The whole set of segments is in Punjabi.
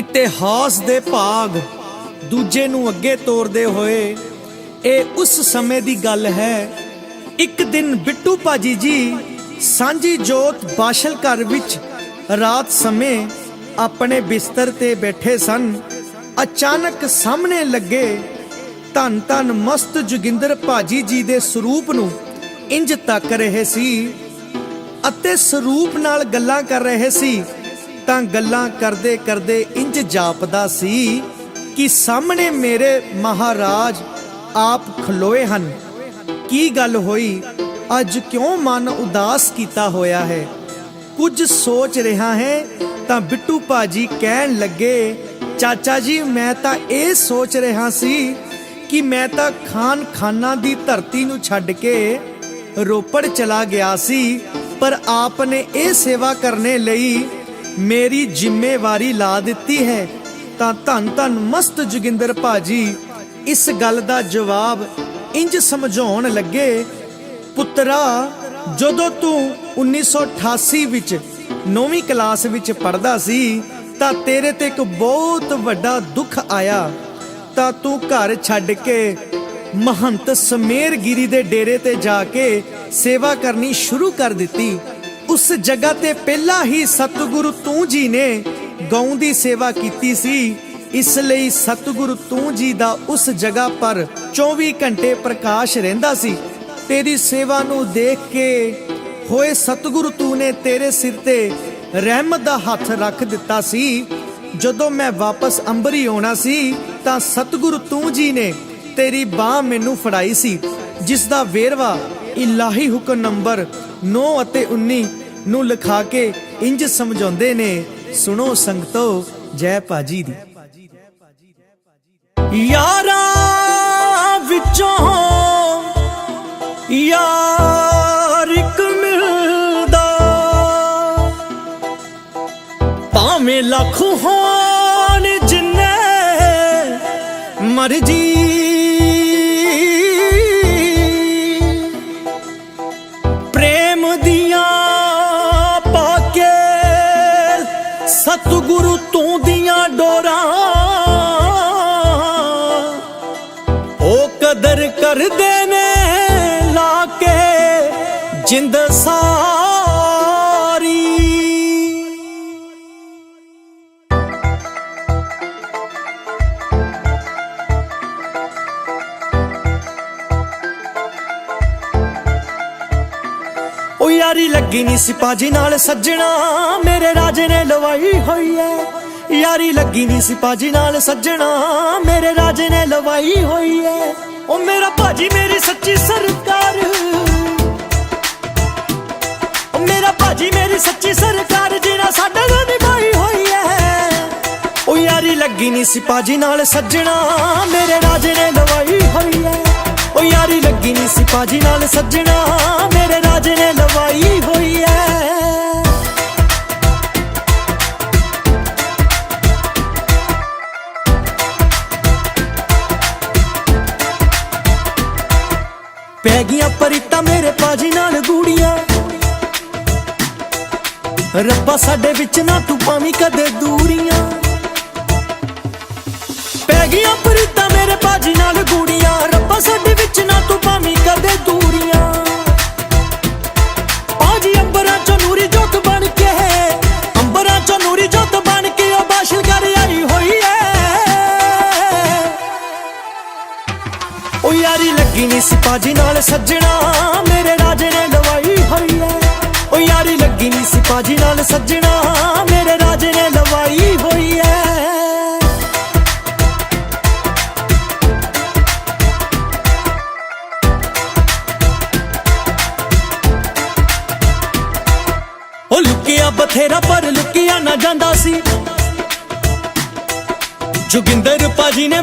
ਇਤਿਹਾਸ ਦੇ ਭਾਗ ਦੂਜੇ ਨੂੰ ਅੱਗੇ ਤੋਰਦੇ ਹੋਏ, ਇਹ ਉਸ ਸਮੇਂ ਦੀ ਗੱਲ ਹੈ। ਇੱਕ ਦਿਨ ਬਿੱਟੂ ਭਾਜੀ ਜੀ ਸਾਂਝੀ ਜੋਤ ਬਾਸ਼ਲ ਘਰ ਵਿੱਚ ਰਾਤ ਸਮੇਂ ਆਪਣੇ ਬਿਸਤਰ ਤੇ ਬੈਠੇ ਸਨ। ਅਚਾਨਕ ਸਾਹਮਣੇ ਲੱਗੇ ਧੰਨ ਧੰਨ ਮਸਤ ਜੋਗਿੰਦਰ ਭਾਜੀ ਜੀ ਦੇ ਸਰੂਪ ਨੂੰ ਇੰਜ ਤੱਕ ਰਹੇ ਸੀ ਅਤੇ ਸਰੂਪ ਨਾਲ ਗੱਲਾਂ ਕਰ ਰਹੇ ਸੀ। ਤਾਂ ਗੱਲਾਂ ਕਰਦੇ ਕਰਦੇ ਇੰਜ ਜਾਪਦਾ ਸੀ ਕਿ ਸਾਹਮਣੇ ਮੇਰੇ ਮਹਾਰਾਜ ਆਪ ਖਲੋਏ ਹਨ। ਕੀ ਗੱਲ ਹੋਈ? ਅੱਜ ਕਿਉਂ ਮਨ ਉਦਾਸ ਕੀਤਾ ਹੋਇਆ ਹੈ? ਕੁਝ ਸੋਚ ਰਿਹਾ ਹੈ ਤਾਂ ਬਿੱਟੂ ਭਾਜੀ ਕਹਿਣ ਲੱਗੇ, ਚਾਚਾ ਜੀ, ਮੈਂ ਤਾਂ ਇਹ ਸੋਚ ਰਿਹਾ ਸੀ ਕਿ ਮੈਂ ਤਾਂ ਖਾਨ ਖਾਨਾ ਦੀ ਧਰਤੀ ਨੂੰ ਛੱਡ ਕੇ ਰੋਪੜ ਚਲਾ ਗਿਆ ਸੀ, ਪਰ ਆਪ ਨੇ ਇਹ ਸੇਵਾ ਕਰਨੇ ਲਈ ਮੇਰੀ ਜ਼ਿੰਮੇਵਾਰੀ ਲਾ ਦਿੱਤੀ ਹੈ, ਤਾਂ ਧੰਨ ਧੰਨ ਮਸਤ ਜੋਗਿੰਦਰ ਭਾਜੀ, ਇਸ ਗੱਲ ਦਾ ਜਵਾਬ ਇੰਜ ਸਮਝਾਉਣ ਲੱਗੇ, ਪੁੱਤਰਾ, ਜਦੋਂ ਤੂੰ 1988 ਵਿੱਚ 9ਵੀਂ ਕਲਾਸ ਵਿੱਚ ਪੜ੍ਹਦਾ ਸੀ, ਤਾਂ ਤੇਰੇ ਤੇ ਇੱਕ ਬਹੁਤ ਵੱਡਾ ਦੁੱਖ ਆਇਆ। ਤਾਂ ਤੂੰ ਘਰ ਛੱਡ ਕੇ ਮਹੰਤ ਸਮੇਰਗਿਰੀ ਦੇ ਡੇਰੇ ਤੇ ਜਾ ਕੇ ਸੇਵਾ ਕਰਨੀ ਸ਼ੁਰੂ ਕਰ ਦਿੱਤੀ। ਉਸ ਜਗ੍ਹਾ ਤੇ ਪਹਿਲਾਂ ਹੀ ਸਤਿਗੁਰੂ ਤੂੰ ਜੀ ਨੇ ਗਊ ਦੀ ਸੇਵਾ ਕੀਤੀ ਸੀ। ਇਸ ਲਈ ਸਤਿਗੁਰੂ ਤੂੰ ਜੀ ਦਾ ਉਸ ਜਗ੍ਹਾ ਪਰ 24 ਘੰਟੇ ਪ੍ਰਕਾਸ਼ ਰਹਿੰਦਾ ਸੀ। ਤੇਰੀ ਸੇਵਾ ਨੂੰ ਦੇਖ ਕੇ ਹੋਏ ਸਤਿਗੁਰੂ ਤੂੰ ਨੇ ਤੇਰੇ ਸਿਰ ਤੇ ਰਹਿਮਤ ਦਾ ਹੱਥ ਰੱਖ ਦਿੱਤਾ ਸੀ। ਜਦੋਂ ਮੈਂ ਵਾਪਸ ਅੰਬਰੀ ਆਉਣਾ ਸੀ, ਤਾਂ ਸਤਿਗੁਰੂ ਤੂੰ ਜੀ ਨੇ ਤੇਰੀ ਬਾਹ ਮੈਨੂੰ ਫੜਾਈ ਸੀ, ਜਿਸ ਦਾ ਵੇਰਵਾ ਇਲਾਹੀ ਹੁਕਮ ਨੰਬਰ 9 ਅਤੇ 19 ਨੂੰ ਲਿਖਾ ਕੇ ਇੰਜ ਸਮਝਾਉਂਦੇ ਨੇ, ਸੁਣੋ ਸੰਗਤੋ, ਜੈ ਭਾਜੀ ਦੀ। ਯਾਰਾਂ ਵਿੱਚੋਂ ਯਾਰ ਇੱਕ ਮਿਲਦਾ। ਭਾਵੇਂ ਲੱਖ ਹੋਣ ਜਿੰਨੇ ਮਰਜ਼ੀ ਗੁਰੂ ਤੂੰ ਦੀਆਂ ਡੋਰਾਂ। ਉਹ ਕਦਰ ਕਰਦੇ ਨੇ ਲਾ ਕੇ ਜਿੰਦ ਸਾ ਯਾਰੀ ਲੱਗੀ ਨਹੀਂ ਸੀ ਪਾਜੀ ਨਾਲ ਸੱਜਣਾ। ਮੇਰੇ ਰਾਜੇ ਨੇ ਲਵਾਈ ਹੋਈ ਐ। ਯਾਰੀ ਲੱਗੀ ਨਹੀਂ ਸੀ ਪਾਜੀ ਨਾਲ ਸੱਜਣਾ। ਮੇਰੇ ਰਾਜੇ ਨੇ ਲਵਾਈ ਹੋਈ ਐ। ਉਹ ਮੇਰਾ ਭਾਜੀ, ਮੇਰੀ ਸੱਚੀ ਸਰਕਾਰ। ਉਹ ਮੇਰਾ ਭਾਜੀ, ਮੇਰੀ ਸੱਚੀ ਸਰਕਾਰ ਜਿਹੜਾ ਸਾਡਾ ਨਾਲ ਨਿਭਾਈ ਹੋਈ ਐ। ਉਹ ਯਾਰੀ ਲੱਗੀ ਨਹੀਂ ਸੀ ਪਾਜੀ ਨਾਲ ਸੱਜਣਾ। ਮੇਰੇ ਰਾਜੇ ਨੇ ਲਵਾਈ ਹੋਈ ਐ। ਉਹ ਯਾਰੀ ਲੱਗੀ ਨਹੀਂ ਸੀ ਪਾਜੀ ਨਾਲ ਸੱਜਣਾ। ਮੇਰੇ ਰਾਜੇ ਨੇ ਲਵਾਈ ਹੋਈ ਐ। ਪੈ ਗਈਆਂ ਪਰੀਤਾ ਮੇਰੇ ਪਾਜੀ ਨਾਲ ਗੂੜੀਆਂ। ਰੱਬਾ ਸਾਡੇ ਵਿੱਚ ਨਾ ਤੂੰ ਪਾਵੀਂ ਕਦੇ ਦੂਰੀਆਂ। ਪੈ ਗਈਆਂ ਪਰੀਤਾ ਮੇਰੇ ਪਾਜੀ ਨਾਲ ਗੂੜੀਆਂ। ਰੱਬਾ ਸਾਡੇ ਯਾਰੀ ਲੱਗੀ ਨਾਲ ਸੱਜਣਾ। ਮੇਰੇ ਰਾਜੇ ਨੇ ਲਵਾਈ ਹੋਈ ਐ ਉਹ ਯਾਰੀ ਲੱਗੀ ਨਹੀਂ ਸੀ ਨਾਲ ਸੱਜਣਾ। ਮੇਰੇ ਰਾਜੇ ਨੇ ਲਵਾਈ ਹੋਈ ਐ ਉਹ ਲੁਕਿਆ ਬਥੇਰਾ, ਪਰ ਲੁਕਿਆ ਨਾ ਜਾਂਦਾ ਸੀ। ਜੋਗਿੰਦਰ ਪਾਜੀ ਨੇ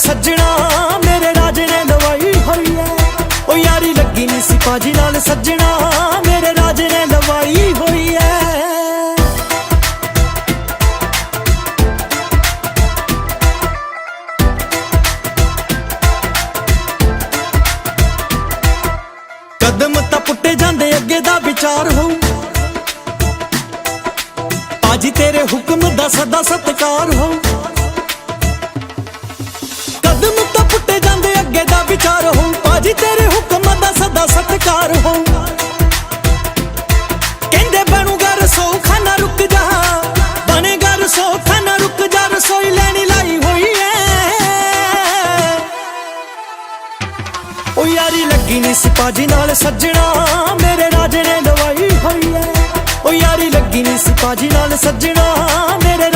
ਸੱਜਣਾ, ਮੇਰੇ ਰਾਜੇ ਨੇ ਦਵਾਈ ਹੋਈ ਐ ਉਹ ਯਾਰੀ ਲੱਗੀ ਨਹੀਂ ਸੀ ਪਾਜੀ ਨਾਲ ਸੱਜਣਾ। ਵਿਚਾਰ ਹੋਊ ਪਾਜੀ ਤੇਰੇ ਹੁਕਮ ਦਾ ਸਦਾ ਸਤਕਾਰ ਹੋਊ ਕਹਿੰਦੇ, ਬਣੂਗਾ ਰਸੋ ਖਾਨਾ ਰੁਕ ਜਾ। ਬਣੇਗਾ ਰਸੋ ਖਾਨਾ ਰੁਕ ਜਾ। ਰਸੋਈ ਲੈਣੀ ਲਾਈ ਹੋਈ ਐ। ਉਹ ਯਾਰੀ ਲੱਗੀ ਨਹੀਂ ਸਿਪਾਜੀ ਨਾਲ ਸੱਜਣਾ। ਮੇਰੇ ਰਾਜੇ ਨੇ ਦਵਾਈ ਹੋਈ ਐ। ਉਹ ਯਾਰੀ ਲੱਗੀ ਨਹੀਂ ਸਿਪਾਜੀ ਨਾਲ ਸੱਜਣਾ। ਮੇਰੇ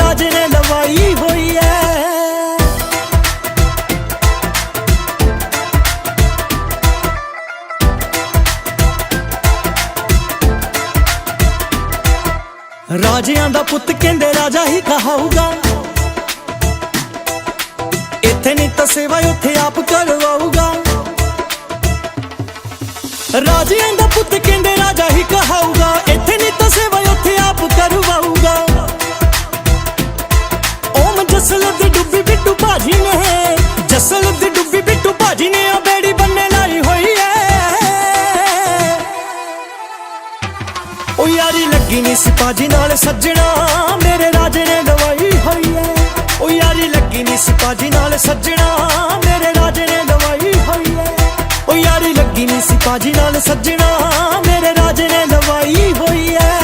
ਰਾਜਿਆਂ ਦਾ ਪੁੱਤ ਕਹਿੰਦੇ ਰਾਜਾ ਹੀ ਕਹਾਊਗਾ। ਇੱਥੇ ਨਹੀਂ ਤਾਂ ਸੇਵਾ ਉੱਥੇ ਆਪ ਕਰਵਾਊਗਾ। ਰਾਜਿਆਂ ਦਾ ਪੁੱਤ ਕਹਿੰਦੇ ਰਾਜਾ ਹੀ ਕਹਾਊਗਾ। ਇੱਥੇ ਨਹੀਂ ਯਾਰੀ ਲੱਗੀ ਨਹੀਂ ਸਿਪਾਜੀ ਨਾਲ ਸੱਜਣਾ। ਮੇਰੇ ਰਾਜ ਨੇ ਦਵਾਈ ਹੋਈ ਐ। ਉਹ ਯਾਰੀ ਲੱਗੀ ਨਹੀਂ ਸਿਪਾਜੀ ਨਾਲ ਸੱਜਣਾ। ਮੇਰੇ ਰਾਜ ਨੇ ਦਵਾਈ ਹੋਈ ਐ। ਉਹ ਯਾਰੀ ਲੱਗੀ ਨਹੀਂ ਸਿਪਾਜੀ ਨਾਲ ਸੱਜਣਾ। ਮੇਰੇ ਰਾਜ ਨੇ ਦਵਾਈ ਹੋਈ ਐ।